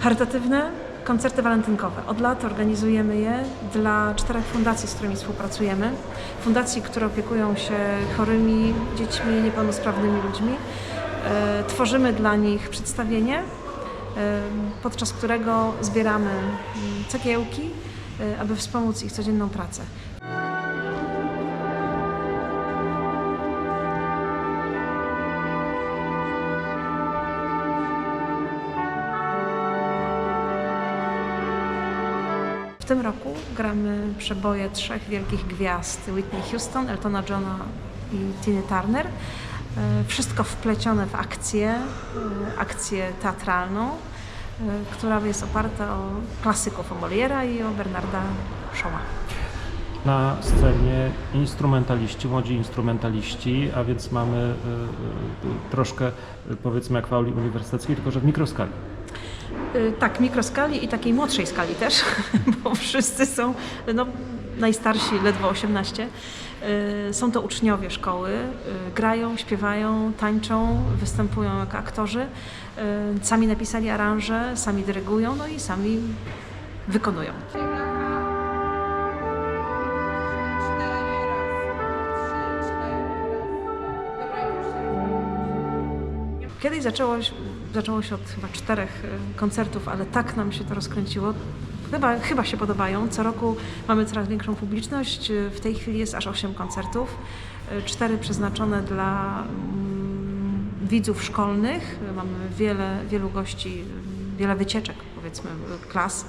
Charytatywne koncerty walentynkowe. Od lat organizujemy je dla czterech fundacji, z którymi współpracujemy. Fundacji, które opiekują się chorymi dziećmi, niepełnosprawnymi ludźmi. E, Tworzymy dla nich przedstawienie, e, podczas którego zbieramy mm, cegiełki, e, aby wspomóc ich codzienną pracę. Tym roku gramy przeboje trzech wielkich gwiazd Whitney Houston, Eltona Johna i Tiny Turner. E, Wszystko wplecione w akcję, e, akcję teatralną, e, która jest oparta o klasyków, o Moliera i o Bernarda Shawa. Na scenie instrumentaliści, młodzi instrumentaliści, a więc mamy troszkę powiedzmy jak w auli uniwersyteckiej, tylko że w mikroskali. Y, Tak, mikroskali i takiej młodszej skali też, bo wszyscy są no, najstarsi, ledwo 18. Y, Są to uczniowie szkoły, y, grają, śpiewają, tańczą, występują jako aktorzy. Sami napisali aranże, sami dyrygują, no i sami wykonują. Kiedyś zaczęło, zaczęło się od chyba czterech y, koncertów, ale tak nam się to rozkręciło. Chyba, chyba się podobają. Co roku mamy coraz większą publiczność. Y, W tej chwili jest aż osiem koncertów. Y, Cztery przeznaczone dla mm, widzów szkolnych. Mamy wiele, wielu gości, wiele wycieczek, powiedzmy, klas.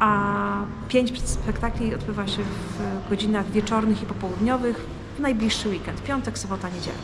A pięć spektakli odbywa się w godzinach wieczornych i popołudniowych w najbliższy weekend, piątek, sobota, niedziela.